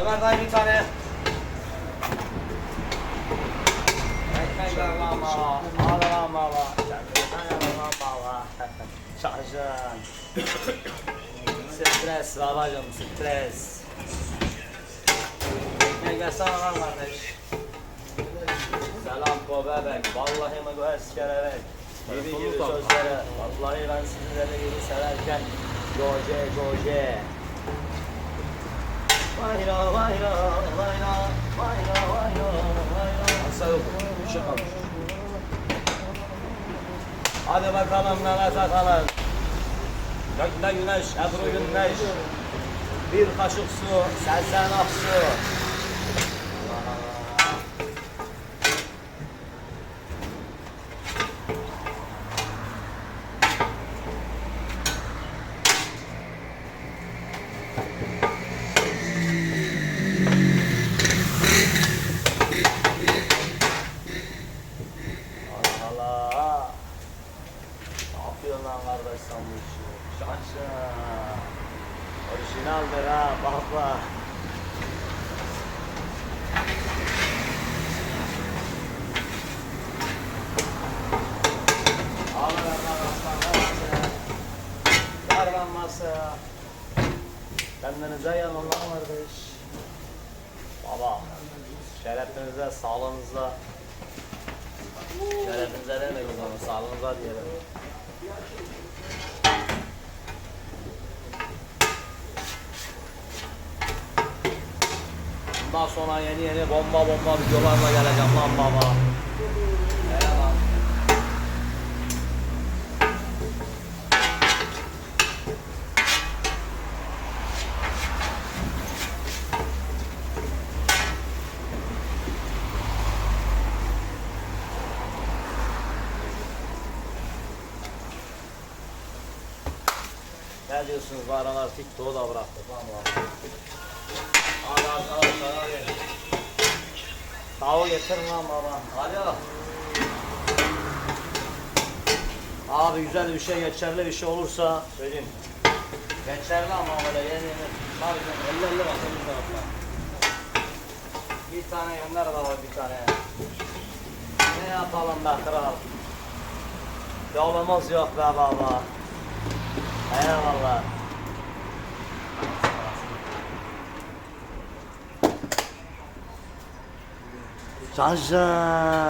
Ömer dayı bir tane. Ekmek ver lan baba. Al lan baba. Kendine lan baba. Şarjın. Stres babacım stres. Ekmek versene lan kardeş. Selam ko bebek. Vallahi mi bu eskererek. Gibi gibi sözlere. Vallahi ben sizleri gibi severken. Goje goje. Vayra vayra vayra vayra vayra vayra. Asla yok. Bir şey. Hadi bakalım Mehmet Akalın. Gökte güneş, ebru güneş. Bir kaşık su, sersen aksu. Allah Allah. Ne yapıyorsun lan kardeş sen bu işi? Şaşın. Orijinaldir ha bak bak. Al ver lan aslan ver masaya. Ver lan masaya. Kendinize yanın lan kardeş. Baba. Şerefinize, sağlığınıza. Şerefinize demek o zaman, sağlığınıza diyelim. Bundan sonra yeni yeni bomba bomba videolarla geleceğim lan baba. Hele lan. Ne diyorsunuz bu aralar TikTok'u da bıraktık lan baba. Hadi arkadaşlar hadi. Tavuğu getirin lan baba. Alo. Abi güzel bir şey, geçerli bir şey olursa söyleyeyim. Geçerli ama böyle yeni yeni. Harbiden 50 50 bakın bir tarafta. Bir tane gönder de var bir tane. Ne yapalım be kral? Yolumuz yok be baba. 哎呀老板。咱是